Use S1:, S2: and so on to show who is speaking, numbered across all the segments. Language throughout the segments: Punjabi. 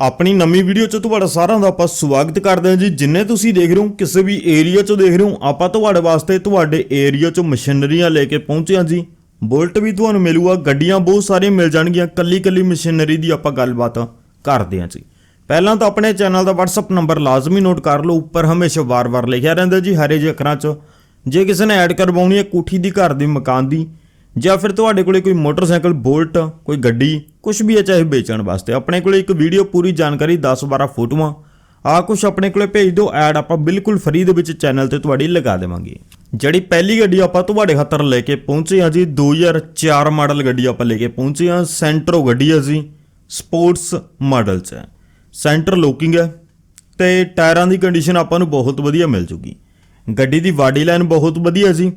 S1: ਆਪਣੀ ਨਵੀਂ ਵੀਡੀਓ 'ਚ ਤੁਹਾਡਾ ਸਾਰਿਆਂ ਦਾ ਆਪਾਂ ਸਵਾਗਤ ਕਰਦੇ ਹਾਂ ਜੀ। ਜਿੰਨੇ ਤੁਸੀਂ ਦੇਖ ਰਹੇ ਹੋ, ਕਿਸੇ ਵੀ ਏਰੀਆ 'ਚ ਦੇਖ ਰਹੇ ਹੋ, ਆਪਾਂ ਤੁਹਾਡੇ ਵਾਸਤੇ ਤੁਹਾਡੇ ਏਰੀਆ 'ਚ ਮਸ਼ੀਨਰੀਆਂ ਲੈ ਕੇ ਪਹੁੰਚੇ ਹਾਂ ਜੀ। ਬੁਲਟ ਵੀ ਤੁਹਾਨੂੰ ਮਿਲੂਗਾ, ਗੱਡੀਆਂ ਬਹੁਤ ਸਾਰੀਆਂ ਮਿਲ ਜਾਣਗੀਆਂ ਕੱਲੀ ਕੱਲੀ ਮਸ਼ੀਨਰੀ ਦੀ ਆਪਾਂ ਗੱਲਬਾਤ ਕਰਦੇ ਹਾਂ ਜੀ। ਪਹਿਲਾਂ ਤਾਂ ਆਪਣੇ ਚੈਨਲ ਦਾ WhatsApp ਨੰਬਰ ਲਾਜ਼ਮੀ ਨੋਟ ਕਰ ਲਓ, ਉੱਪਰ ਹਮੇਸ਼ਾ ਵਾਰ-ਵਾਰ ਲਿਖਿਆ ਰਹਿੰਦਾ ਜੀ, ਹਰੇ ਜੇ ਅੱਖਰਾਂ 'ਚ। ਜੇ ਕਿਸੇ ਨੇ ਐਡ ਕਰਵਾਉਣੀ ਹੈ, ਕੋਠੀ ਦੀ, ਘਰ ਦੀ, ਮਕਾਨ ਦੀ ਜਾਂ ਫਿਰ ਤੁਹਾਡੇ ਕੋਲੇ ਕੋਈ ਮੋਟਰਸਾਈਕਲ, ਬੋਲਟ, ਕੋਈ ਗੱਡੀ ਕੁਝ ਵੀ ਹੈ, ਚਾਹੇ ਵੇਚਣ ਵਾਸਤੇ। ਆਪਣੇ ਕੋਲੇ ਇੱਕ ਵੀਡੀਓ ਪੂਰੀ ਜਾਣਕਾਰੀ 10-12 ਫੋਟੋਆਂ। ਆ ਕੁਝ ਆਪਣੇ ਕੋਲੇ ਭੇਜ ਦਿਓ, ਐਡ ਆਪਾਂ ਬਿਲਕੁਲ ਫ੍ਰੀ ਦੇ ਵਿੱਚ ਚੈਨਲ ਤੇ ਤੁਹਾਡੀ ਲਗਾ ਦੇਵਾਂਗੇ। ਜਿਹੜੀ ਪਹਿਲੀ ਗੱਡੀ ਆਪਾਂ ਤੁਹਾਡੇ ਖਾਤਰ ਲੈ ਕੇ ਪਹੁੰਚੇ ਹਾਂ ਜੀ 2004 ਮਾਡਲ ਗੱਡੀ ਆਪਾਂ ਲੈ ਕੇ ਪਹੁੰਚੇ ਹਾਂ। ਸੈਂਟਰੋ ਗੱਡੀ ਹੈ ਜੀ, ਸਪੋਰਟਸ ਮਾਡਲ 'ਚ ਹੈ। ਸੈਂਟਰ ਲੋਕਿੰਗ ਹੈ ਤੇ ਟਾਇਰਾਂ ਦੀ ਕੰਡੀਸ਼ਨ ਆਪਾਂ ਨੂੰ ਬਹੁਤ ਵਧੀਆ ਮਿਲ ਜੂਗੀ। ਗੱਡੀ ਦੀ ਬਾਡੀ ਲਾਈਨ ਬਹੁਤ ਵਧੀਆ ਜੀ।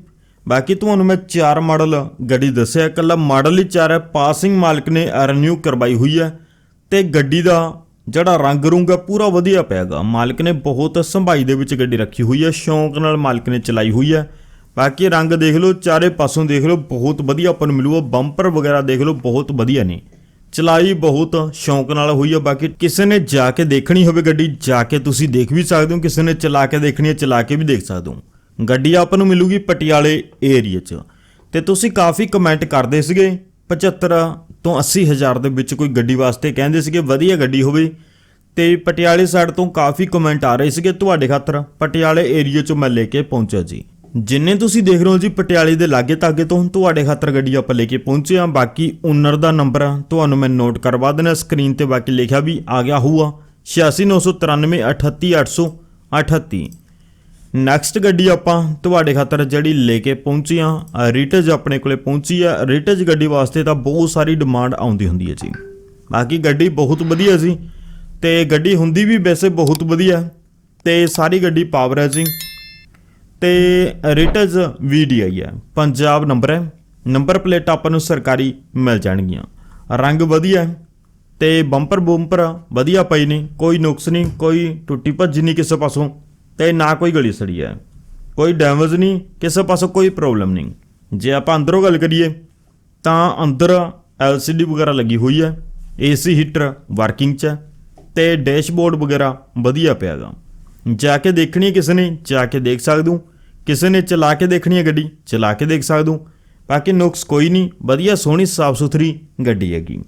S1: ਬਾਕੀ ਤੁਹਾਨੂੰ ਮੈਂ ਚਾਰ ਮਾਡਲ ਗੱਡੀ ਦੱਸਿਆ, ਇਕੱਲਾ ਮਾਡਲ ਹੀ ਚਾਰ ਹੈ ਪਾਸਿੰਗ ਮਾਲਕ ਨੇ ਰੀਨਿਊ ਕਰਵਾਈ ਹੋਈ ਹੈ ਤੇ ਗੱਡੀ ਦਾ ਜਿਹੜਾ ਰੰਗ ਰੂੰਗ ਹੈ, ਪੂਰਾ ਵਧੀਆ ਪਿਆਗਾ ਮਾਲਕ ਨੇ ਬਹੁਤ ਸੰਭਾਈ ਦੇ ਵਿੱਚ ਗੱਡੀ ਰੱਖੀ ਹੋਈ ਹੈ, ਸ਼ੌਂਕ ਨਾਲ ਮਾਲਕ ਨੇ ਚਲਾਈ ਹੋਈ ਹੈ। ਬਾਕੀ ਰੰਗ ਦੇਖ ਲਓ, ਚਾਰੇ ਪਾਸੋਂ ਦੇਖ ਲਓ, ਬਹੁਤ ਵਧੀਆ ਆਪਾਂ ਨੂੰ ਮਿਲੂਗਾ ਬੰਪਰ ਵਗੈਰਾ ਦੇਖ ਲਓ, ਬਹੁਤ ਵਧੀਆ ਨੇ। ਚਲਾਈ ਬਹੁਤ ਸ਼ੌਂਕ ਨਾਲ ਹੋਈ ਹੈ। ਬਾਕੀ ਕਿਸੇ ਨੇ ਜਾ ਕੇ ਦੇਖਣੀ ਹੋਵੇ ਗੱਡੀ, ਜਾ ਕੇ ਤੁਸੀਂ ਦੇਖ ਵੀ ਸਕਦੇ ਹੋ, ਕਿਸੇ ਨੇ ਚਲਾ ਕੇ ਦੇਖਣੀ ਹੈ, ਚਲਾ ਕੇ ਵੀ ਦੇਖ ਸਕਦੇ ਹੋ। ਗੱਡੀ ਆਪਾਂ ਨੂੰ ਮਿਲੂਗੀ ਪਟਿਆਲੇ ਏਰੀਆ 'ਚ। ਤੇ ਤੁਸੀਂ ਕਾਫੀ ਕਮੈਂਟ ਕਰਦੇ ਸੀਗੇ 75 ਤੋਂ 80 ਹਜ਼ਾਰ ਦੇ ਵਿੱਚ ਕੋਈ ਗੱਡੀ ਵਾਸਤੇ ਕਹਿੰਦੇ ਸੀਗੇ, ਵਧੀਆ ਗੱਡੀ ਹੋਵੇ। ਤੇ ਪਟਿਆਲੇ ਸਾਈਡ ਤੋਂ ਕਾਫੀ ਕਮੈਂਟ ਆ ਰਹੇ ਸੀਗੇ ਤੁਹਾਡੇ ਖਾਤਰ, ਪਟਿਆਲੇ ਏਰੀਆ 'ਚ ਮੈਂ ਲੈ ਕੇ ਪਹੁੰਚਿਆ ਜੀ। ਜਿੰਨੇ ਤੁਸੀਂ ਦੇਖ ਰਹੇ ਹੋ ਜੀ ਪਟਿਆਲੇ ਦੇ ਲਾਗੇ ਤਾਗੇ ਤੋਂ, ਤੁਹਾਡੇ ਖਾਤਰ ਗੱਡੀ ਆਪਾਂ ਲੈ ਕੇ ਪਹੁੰਚੇ ਆ ਬਾਕੀ ਓਨਰ ਦਾ ਨੰਬਰ ਤੁਹਾਨੂੰ ਮੈਂ ਨੋਟ ਕਰਵਾ ਦੇਣਾ ਸਕਰੀਨ ਤੇ ਬਾਕੀ ਲਿਖਿਆ ਵੀ ਆ ਗਿਆ ਹੋਊਗਾ। 8699 38838 ਨੈਕਸਟ ਗੱਡੀ ਆਪਾਂ ਤੁਹਾਡੇ ਖਾਤਰ ਜਿਹੜੀ ਲੈ ਕੇ ਪਹੁੰਚੀ ਆ ਰਿਟੇਜ ਆਪਣੇ ਕੋਲੇ ਪਹੁੰਚੀ ਆ ਰਿਟੇਜ ਗੱਡੀ ਵਾਸਤੇ ਤਾਂ ਬਹੁਤ ਸਾਰੀ ਡਿਮਾਂਡ ਆਉਂਦੀ ਹੁੰਦੀ ਹੈ ਜੀ। ਬਾਕੀ ਗੱਡੀ ਬਹੁਤ ਵਧੀਆ ਸੀ ਤੇ ਗੱਡੀ ਹੁੰਦੀ ਵੀ ਵੈਸੇ ਬਹੁਤ ਵਧੀਆ ਤੇ ਸਾਰੀ ਗੱਡੀ ਪਾਵਰ ਹੈ ਜੀ। ਤੇ ਰਿਟੇਜ ਵੀਡੀਆਈ ਹੈ, ਪੰਜਾਬ ਨੰਬਰ ਹੈ। ਨੰਬਰ ਪਲੇਟ ਆਪਾਂ ਨੂੰ ਸਰਕਾਰੀ ਮਿਲ ਜਾਣਗੀਆਂ। ਰੰਗ ਵਧੀਆ ਹੈ ਤੇ ਬੰਪਰ ਬੰਪਰ ਵਧੀਆ ਪਈ ਨੇ, ਕੋਈ ਨੁਕਸ ਨਹੀਂ, ਕੋਈ ਟੁੱਟੀ ਭੱਜੀ ਨਹੀਂ ਕਿਸੇ ਪਾਸੋਂ। ਤੇ ਨਾ ਕੋਈ ਗਲੀ ਸੜੀ ਹੈ। ਕੋਈ ਡੈਮੇਜ ਨਹੀਂ, ਕਿਸੇ ਪਾਸੋਂ ਕੋਈ ਪ੍ਰੋਬਲਮ ਨਹੀਂ। ਜੇ ਆਪਾਂ ਅੰਦਰੋਂ ਗੱਲ ਕਰੀਏ, ਤਾਂ ਅੰਦਰ LCD ਵਗੈਰਾ ਲੱਗੀ ਹੋਈ ਹੈ AC ਹੀਟਰ ਵਰਕਿੰਗ 'ਚ ਹੈ ਤੇ ਡੈਸ਼ਬੋਰਡ ਵਗੈਰਾ ਵਧੀਆ ਪਿਆਗਾ ਜਾ ਕੇ ਦੇਖਣੀ ਹੈ ਕਿਸੇ ਨੇ, ਜਾ ਕੇ ਦੇਖ ਸਕਦੇ ਕਿਸੇ ਨੇ ਚਲਾ ਕੇ ਦੇਖਣੀ ਹੈ ਗੱਡੀ, ਚਲਾ ਕੇ ਦੇਖ ਸਕਦੇ ਬਾਕੀ ਨੁਕਸ ਕੋਈ ਨਹੀਂ, ਵਧੀਆ ਸੋਹਣੀ ਸਾਫ਼ ਸੁਥਰੀ ਗੱਡੀ ਹੈਗੀ।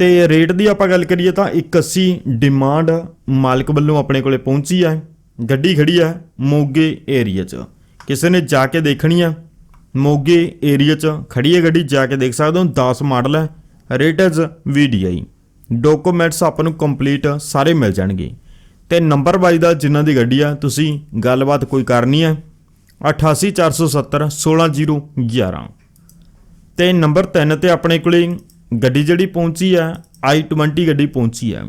S1: ਤੇ ਰੇਟ ਦੀ ਆਪਾਂ ਗੱਲ ਕਰੀਏ ਤਾਂ 180 ਡਿਮਾਂਡ ਮਾਲਕ ਵੱਲੋਂ ਆਪਣੇ ਕੋਲੇ ਪਹੁੰਚੀ ਹੈ ਗੱਡੀ ਖੜੀ ਹੈ ਮੋਗੇ ਏਰੀਆ 'ਚ। ਕਿਸੇ ਨੇ ਜਾ ਕੇ ਦੇਖਣੀ ਹੈ ਮੋਗੇ ਏਰੀਆ 'ਚ ਖੜੀ ਹੈ ਗੱਡੀ, ਜਾ ਕੇ ਦੇਖ ਸਕਦੇ ਹੋ 10 ਮਾਡਲ ਹੈ ਰੇਟ ਰੇਟਸ VDI ਡਾਕੂਮੈਂਟਸ ਆਪਾਂ ਨੂੰ ਕੰਪਲੀਟ ਸਾਰੇ ਮਿਲ ਜਾਣਗੇ। ਤੇ ਨੰਬਰ ਬਾਈ ਦਾ ਜਿਨ੍ਹਾਂ ਦੀ ਗੱਡੀ ਆ, ਤੁਸੀਂ ਗੱਲਬਾਤ ਕੋਈ ਕਰਨੀ ਹੈ 88470 16011 ਤੇ ਨੰਬਰ 3 ਤੇ ਆਪਣੇ ਕੋਲੇ ਗੱਡੀ ਜਿਹੜੀ ਪਹੁੰਚੀ ਹੈ i20 ਗੱਡੀ ਪਹੁੰਚੀ ਹੈ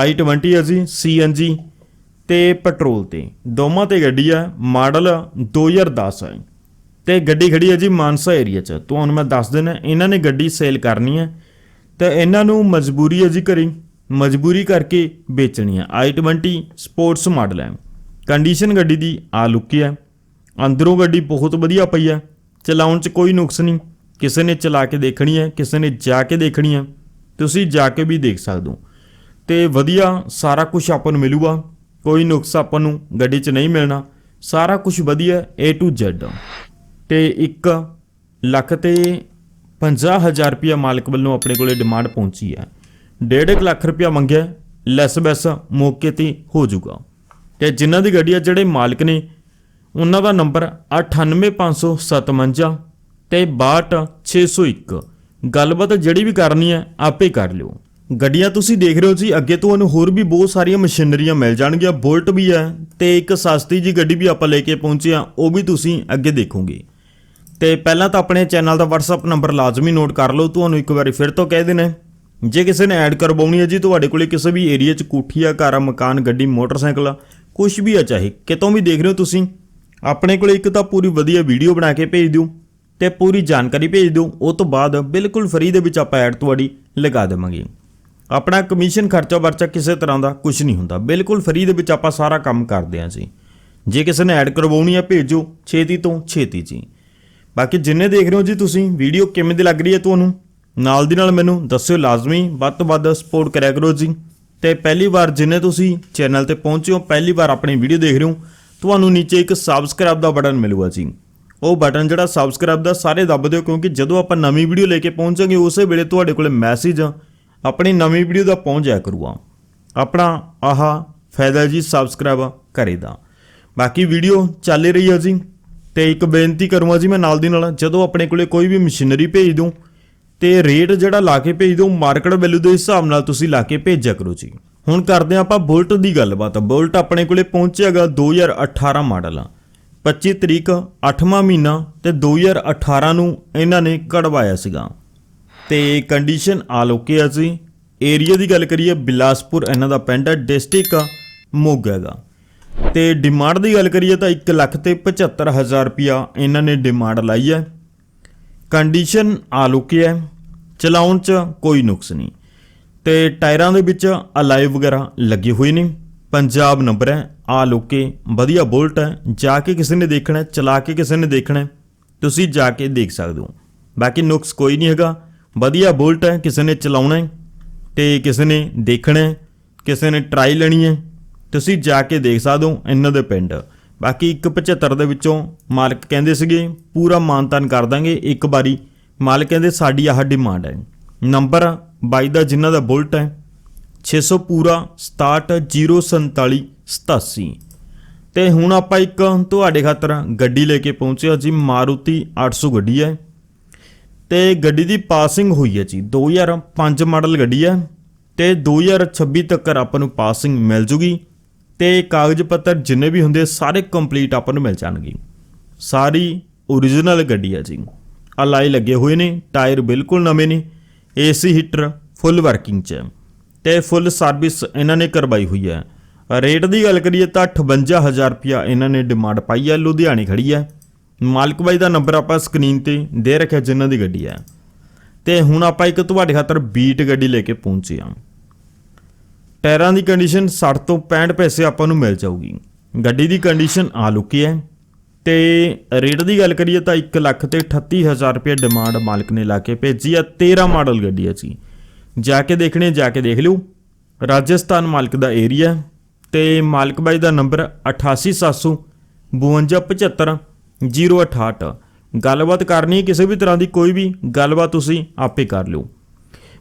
S1: i20 ਹੈ ਜੀ CNG ਤੇ ਪੈਟਰੋਲ ਤੇ। ਦੋਵਾਂ ਤੇ ਗੱਡੀ ਹੈ ਮਾਡਲ 2010 ਹੈ ਤੇ ਗੱਡੀ ਖੜੀ ਹੈ ਜੀ ਮਾਨਸਾ ਏਰੀਆ 'ਚ। ਤੁਹਾਨੂੰ ਮੈਂ ਦੱਸ ਦੇਣਾ ਇਹਨਾਂ ਨੇ ਗੱਡੀ ਸੇਲ ਕਰਨੀ ਹੈ ਤੇ ਇਹਨਾਂ ਨੂੰ ਮਜਬੂਰੀ ਹੈ ਜੀ ਘਰੀ। ਮਜਬੂਰੀ ਕਰਕੇ ਵੇਚਣੀ ਹੈ i20 ਸਪੋਰਟਸ ਮਾਡਲ ਹੈ ਕੰਡੀਸ਼ਨ ਗੱਡੀ ਦੀ ਆ ਲੁੱਕੀ ਹੈ ਅੰਦਰੋਂ ਗੱਡੀ ਬਹੁਤ ਵਧੀਆ ਪਈ ਹੈ ਚਲਾਉਣ 'ਚ ਕੋਈ ਨੁਕਸ ਨਹੀਂ। ਕਿਸੇ ਨੇ ਚਲਾ ਕੇ ਦੇਖਣੀ ਹੈ, ਕਿਸੇ ਨੇ ਜਾ ਕੇ ਦੇਖਣੀ ਹੈ, ਤੁਸੀਂ ਜਾ ਕੇ ਵੀ ਦੇਖ ਸਕਦੇ ਹੋ। ਤੇ ਵਧੀਆ ਸਾਰਾ ਕੁਝ ਆਪਾਂ ਨੂੰ ਮਿਲੂਗਾ, ਕੋਈ ਨੁਕਸ ਆਪਾਂ ਨੂੰ ਗੱਡੀ 'ਚ ਨਹੀਂ ਮਿਲਣਾ, ਸਾਰਾ ਕੁਝ ਵਧੀਆ A to Z ਤੇ 1 ਲੱਖ ਤੇ 50000 ਰੁਪਇਆ ਮਾਲਕ ਵੱਲੋਂ ਆਪਣੇ ਕੋਲੇ ਡਿਮਾਂਡ ਪਹੁੰਚੀ ਹੈ। 1.5 ਲੱਖ ਰੁਪਇਆ ਮੰਗਿਆ, ਲੈਸ ਬੈਸ ਮੌਕੇ ਤੇ ਹੋ ਜਾਊਗਾ। ਤੇ ਜਿਨ੍ਹਾਂ ਦੀ ਗੱਡੀ ਆ, ਜਿਹੜੇ ਮਾਲਕ ਨੇ, ਉਹਨਾਂ ਦਾ ਨੰਬਰ 98557 ਤੇ 62601 ਗੱਲਬਾਤ ਜਿਹੜੀ ਵੀ ਕਰਨੀ ਹੈ, ਆਪੇ ਕਰ ਲਿਓ। ਗੱਡੀਆਂ ਤੁਸੀਂ ਦੇਖ ਰਹੇ ਹੋ ਜੀ, ਅੱਗੇ ਤੁਹਾਨੂੰ ਹੋਰ ਵੀ ਬਹੁਤ ਸਾਰੀਆਂ ਮਸ਼ੀਨਰੀਆਂ ਮਿਲ ਜਾਣਗੀਆਂ। ਬੁਲਟ ਵੀ ਹੈ ਤੇ ਇੱਕ ਸਸਤੀ ਜੀ ਗੱਡੀ ਵੀ ਆਪਾਂ ਲੈ ਕੇ ਪਹੁੰਚੇ ਆ ਉਹ ਵੀ ਤੁਸੀਂ ਅੱਗੇ ਦੇਖੋਗੇ। ਤੇ ਪਹਿਲਾਂ ਤਾਂ ਆਪਣੇ ਚੈਨਲ ਦਾ WhatsApp ਨੰਬਰ ਲਾਜ਼ਮੀ ਨੋਟ ਕਰ ਲਓ, ਤੁਹਾਨੂੰ ਇੱਕ ਵਾਰੀ ਫਿਰ ਤੋਂ ਕਹਿ ਦੇਣਾ ਜੇ ਕਿਸੇ ਨੇ ਐਡ ਕਰਵਾਉਣੀ ਹੈ ਜੀ, ਤੁਹਾਡੇ ਕੋਲੇ ਕਿਸੇ ਵੀ ਏਰੀਆ 'ਚ ਕੋਠੀ ਆ ਘਰ ਆ ਮਕਾਨ, ਗੱਡੀ, ਮੋਟਰਸਾਈਕਲ ਆ ਕੁਝ ਵੀ ਆ ਚਾਹੇ, ਕਿਤੋਂ ਵੀ ਦੇਖ ਰਹੇ ਹੋ ਤੁਸੀਂ, ਆਪਣੇ ਕੋਲੇ ਇੱਕ ਤਾਂ ਪੂਰੀ ਵਧੀਆ ਵੀਡੀਓ ਬਣਾ ਕੇ ਭੇਜ ਦਿਓ। ਤੇ ਪੂਰੀ ਜਾਣਕਾਰੀ ਭੇਜ ਦਿਓ। ਉਹ ਤੋਂ ਬਾਅਦ ਬਿਲਕੁਲ ਫ੍ਰੀ ਦੇ ਵਿੱਚ ਆਪਾਂ ਐਡ ਤੁਹਾਡੀ ਲਗਾ ਦੇਵਾਂਗੇ। ਆਪਣਾ ਕਮਿਸ਼ਨ ਖਰਚਾ ਵਰਚਾ ਕਿਸੇ ਤਰ੍ਹਾਂ ਦਾ ਕੁਝ ਨਹੀਂ ਹੁੰਦਾ। ਬਿਲਕੁਲ ਫ੍ਰੀ ਦੇ ਵਿੱਚ ਆਪਾਂ ਸਾਰਾ ਕੰਮ ਕਰਦੇ ਹਾਂ ਜੀ। ਜੇ ਕਿਸੇ ਨੇ ਐਡ ਕਰਵਾਉਣੀ ਹੈ ਭੇਜੋ। ਛੇਤੀ ਤੋਂ ਛੇਤੀ ਜੀ। ਬਾਕੀ ਜਿੰਨੇ ਦੇਖ ਰਹੇ ਹੋ ਜੀ ਤੁਸੀਂ ਵੀਡੀਓ ਕਿਵੇਂ ਦੀ ਲੱਗ ਰਹੀ ਹੈ ਤੁਹਾਨੂੰ, ਨਾਲ ਦੀ ਨਾਲ ਮੈਨੂੰ ਦੱਸਿਓ ਲਾਜ਼ਮੀ। ਵੱਧ ਤੋਂ ਵੱਧ ਸਪੋਰਟ ਕਰਿਆ ਕਰੋ ਜੀ। ਤੇ ਪਹਿਲੀ ਵਾਰ ਜਿੰਨੇ ਤੁਸੀਂ ਚੈਨਲ ਤੇ ਪਹੁੰਚੇ ਹੋ, ਪਹਿਲੀ ਵਾਰ ਆਪਣੀ ਵੀਡੀਓ ਦੇਖ ਰਹੇ ਹੋ, ਤੁਹਾਨੂੰ ਨੀਚੇ ਇੱਕ ਸਬਸਕ੍ਰਾਈਬ ਦਾ ਬਟਨ ਮਿਲੂਗਾ ਜੀ। ਉਹ ਬਟਨ ਜਿਹੜਾ ਸਬਸਕ੍ਰਾਈਬ ਦਾ ਸਾਰੇ ਦੱਬ ਦਿਓ, ਕਿਉਂਕਿ ਜਦੋਂ ਆਪਾਂ ਨਵੀਂ ਵੀਡੀਓ ਲੈ ਕੇ ਪਹੁੰਚਾਂਗੇ, ਉਸੇ ਵੇਲੇ ਤੁਹਾਡੇ ਕੋਲੇ ਮੈਸੇਜ ਆਪਣੀ ਨਵੀਂ ਵੀਡੀਓ ਦਾ ਪਹੁੰਚ ਜਾਇਆ ਕਰੂਗਾ ਆਪਣਾ ਆਹ ਫਾਇਦਾ ਜੀ ਸਬਸਕ੍ਰਾਈਬ ਕਰੇ ਦਾ। ਬਾਕੀ ਵੀਡੀਓ ਚੱਲ ਰਹੀ ਹੈ ਜੀ, ਤੇ ਇੱਕ ਬੇਨਤੀ ਕਰੂੰਗਾ ਜੀ ਮੈਂ ਨਾਲ ਦੀ ਨਾਲ, ਜਦੋਂ ਆਪਣੇ ਕੋਲੇ ਕੋਈ ਵੀ ਮਸ਼ੀਨਰੀ ਭੇਜ ਦੂੰ, ਤੇ ਰੇਟ ਜਿਹੜਾ ਲਾ ਕੇ ਭੇਜ ਦੂੰ ਮਾਰਕੀਟ ਵੈਲਿਊ ਦੇ ਹਿਸਾਬ ਨਾਲ ਤੁਸੀਂ ਲਾ ਕੇ ਭੇਜਿਆ ਕਰੋ ਜੀ। ਹੁਣ ਕਰਦੇ ਹਾਂ ਆਪਾਂ ਬੁਲਟ ਦੀ ਗੱਲਬਾਤ। ਬੁਲਟ ਆਪਣੇ ਕੋਲੇ ਪਹੁੰਚਿਆਗਾ 2018 ਮਾਡਲ 25 ਤਰੀਕ 8ਵਾਂ ਮਹੀਨਾ ਤੇ 2018 ਨੂੰ ਇਹਨਾਂ ਨੇ ਕਢਵਾਇਆ ਸੀਗਾ। ਤੇ ਕੰਡੀਸ਼ਨ ਆਲ ਓਕੇ ਆ ਜੀ। ਏਰੀਆ ਦੀ ਗੱਲ ਕਰੀਏ, ਬਿਲਾਸਪੁਰ ਇਹਨਾਂ ਦਾ ਪਿੰਡ ਹੈ ਡਿਸਟ੍ਰਿਕਟ ਮੋਗਾ ਹੈਗਾ। ਤੇ ਡਿਮਾਂਡ ਦੀ ਗੱਲ ਕਰੀਏ ਤਾਂ 1 ਲੱਖ ਤੇ 75000 ਰੁਪਿਆ ਇਹਨਾਂ ਨੇ ਡਿਮਾਂਡ ਲਾਈ ਹੈ। ਕੰਡੀਸ਼ਨ ਆਲ ਓਕੇ ਹੈ, ਚਲਾਉਣ 'ਚ ਕੋਈ ਨੁਕਸ ਨਹੀਂ। ਤੇ ਟਾਇਰਾਂ ਦੇ ਵਿੱਚ ਅਲਾਈ ਵਗੈਰਾ ਲੱਗੇ ਹੋਏ ਨੇ। ਪੰਜਾਬ ਨੰਬਰ ਹੈ ਆ ਓਕੇ ਵਧੀਆ ਬੁਲਟ ਹੈ, ਜਾ ਕੇ ਕਿਸੇ ਨੇ ਦੇਖਣਾ ਚਲਾ ਕੇ ਕਿਸੇ ਨੇ ਦੇਖਣਾ ਤੁਸੀਂ ਜਾ ਕੇ ਦੇਖ ਸਕਦੇ ਹੋ। ਬਾਕੀ ਨੁਕਸ ਕੋਈ ਨਹੀਂ ਹੈਗਾ, ਵਧੀਆ ਬੁਲਟ ਹੈ, ਕਿਸੇ ਨੇ ਚਲਾਉਣਾ ਹੈ, ਤੇ ਕਿਸੇ ਨੇ ਦੇਖਣਾ ਕਿਸੇ ਨੇ ਟਰਾਈ ਲੈਣੀ ਹੈ, ਤੁਸੀਂ ਜਾ ਕੇ ਦੇਖ ਸਕਦੇ ਹੋ ਇਹਨਾਂ ਦੇ ਪਿੰਡ। ਬਾਕੀ 175 ਦੇ ਵਿੱਚੋਂ ਮਾਲਕ ਕਹਿੰਦੇ ਸੀਗੇ, ਪੂਰਾ ਮਾਨਤਾਨ ਕਰ ਦਾਂਗੇ, ਇੱਕ ਵਾਰੀ ਮਾਲਕ ਕਹਿੰਦੇ ਸਾਡੀ ਆਹ ਡਿਮਾਂਡ ਹੈ। ਨੰਬਰ 22 ਦਾ ਜਿਨ੍ਹਾਂ ਦਾ ਬੁਲਟ ਹੈ 600 ਪੂਰਾ 670447 ਤੇ ਹੁਣ ਆਪਾਂ ਇੱਕ ਤੁਹਾਡੇ ਖਾਤਰ ਗੱਡੀ ਲੈ ਕੇ ਪਹੁੰਚਿਆ ਜੀ, ਮਾਰੂਤੀ 800 ਗੱਡੀ ਹੈ। ਤੇ ਗੱਡੀ ਦੀ ਪਾਸਿੰਗ ਹੋਈ ਹੈ ਜੀ 2005 ਮਾਡਲ ਗੱਡੀ ਹੈ ਤੇ 2026 ਤੱਕ ਆਪਾਂ ਨੂੰ ਪਾਸਿੰਗ ਮਿਲ ਜੂਗੀ ਤੇ ਕਾਗਜ਼ ਪੱਤਰ ਜਿੰਨੇ ਵੀ ਹੁੰਦੇ ਸਾਰੇ ਕੰਪਲੀਟ ਆਪਾਂ ਨੂੰ ਮਿਲ ਜਾਣਗੇ। ਸਾਰੀ ਓਰੀਜਨਲ ਗੱਡੀ ਹੈ ਜੀ। ਅਲਾਈ ਲੱਗੇ ਹੋਏ ਨੇ, ਟਾਇਰ ਬਿਲਕੁਲ ਨਵੇਂ ਨੇ, ਏਸੀ ਹੀਟਰ, ਫੁੱਲ ਵਰਕਿੰਗ 'ਚ। ਹੈ ਤੇ ਫੁੱਲ ਸਰਵਿਸ ਇਹਨਾਂ ਨੇ ਕਰਵਾਈ ਹੋਈ ਹੈ। ਰੇਟ ਦੀ ਗੱਲ ਕਰੀਏ ਤਾਂ 58000 ਰੁਪਿਆ ਇਹਨਾਂ ਨੇ ਡਿਮਾਂਡ ਪਾਈ ਹੈ। ਲੁਧਿਆਣੇ ਖੜੀ ਹੈ। ਮਾਲਕ ਬਾਈ ਦਾ ਨੰਬਰ ਆਪਾਂ ਸਕਰੀਨ ਤੇ ਦੇ ਰੱਖਿਆ ਜਿਨ੍ਹਾਂ ਦੀ ਗੱਡੀ ਹੈ। ਤੇ ਹੁਣ ਆਪਾਂ ਇੱਕ ਤੁਹਾਡੇ ਖਾਤਰ ਬੀਟ ਗੱਡੀ ਲੈ ਕੇ ਪਹੁੰਚੇ ਹਾਂ। ਟਾਇਰਾਂ ਦੀ ਕੰਡੀਸ਼ਨ 60 ਤੋਂ 65 ਪੈਸੇ ਆਪਾਂ ਨੂੰ ਮਿਲ ਜਾਊਗੀ। ਗੱਡੀ ਦੀ ਕੰਡੀਸ਼ਨ ਆ ਲੁਕੀ ਹੈ। ਤੇ ਰੇਟ ਦੀ ਗੱਲ ਕਰੀਏ ਤਾਂ 1 ਲੱਖ ਤੇ 38000 ਰੁਪਏ ਡਿਮਾਂਡ ਮਾਲਕ ਨੇ ਲਾ ਕੇ ਭੇਜੀ ਆ 13 ਮਾਡਲ ਗੱਡੀ ਹੈ ਜੀ। ਜਾ ਕੇ ਦੇਖਣੇ, ਜਾ ਕੇ ਦੇਖ ਲਿਓ। ਰਾਜਸਥਾਨ ਮਾਲਕ ਦਾ ਏਰੀਆ ਤੇ ਮਾਲਕ ਬਾਈ ਦਾ ਨੰਬਰ 88700 5275 068 ਗੱਲਬਾਤ ਕਰਨੀ ਕਿਸੇ ਵੀ ਤਰ੍ਹਾਂ ਦੀ, ਕੋਈ ਵੀ ਗੱਲਬਾਤ ਤੁਸੀਂ ਆਪੇ ਕਰ ਲਿਓ।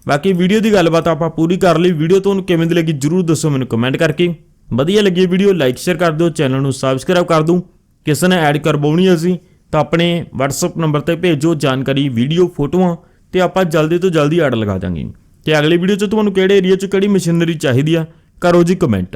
S1: ਬਾਕੀ ਵੀਡੀਓ ਦੀ ਗੱਲਬਾਤ ਆਪਾਂ ਪੂਰੀ ਕਰ ਲਈ। ਵੀਡੀਓ ਤੁਹਾਨੂੰ ਕਿਵੇਂ ਦੀ ਲੱਗੀ ਜਰੂਰ ਦੱਸੋ ਮੈਨੂੰ ਕਮੈਂਟ ਕਰਕੇ। ਵਧੀਆ ਲੱਗੀ ਵੀਡੀਓ ਲਾਈਕ ਸ਼ੇਅਰ ਕਰ ਦਿਓ ਚੈਨਲ ਨੂੰ ਸਬਸਕ੍ਰਾਈਬ ਕਰ ਦਿਓ। ਕਿਸੇ ਨੇ ਐਡ ਕਰਵਾਉਣੀ ਹੈ ਸੀ ਤਾਂ ਆਪਣੇ WhatsApp ਨੰਬਰ ਤੇ ਭੇਜੋ ਜਾਣਕਾਰੀ ਵੀਡੀਓ ਫੋਟੋਆਂ, ਤੇ ਆਪਾਂ ਜਲਦੀ ਤੋਂ ਜਲਦੀ ਐਡ ਲਗਾ ਦਾਂਗੇ। ਤੇ ਅਗਲੀ ਵੀਡੀਓ 'ਚ ਤੁਹਾਨੂੰ ਕਿਹੜੇ ਏਰੀਆ 'ਚ ਕਿਹੜੀ ਮਸ਼ੀਨਰੀ ਚਾਹੀਦੀ ਆ? ਕਰੋ ਜੀ ਕਮੈਂਟ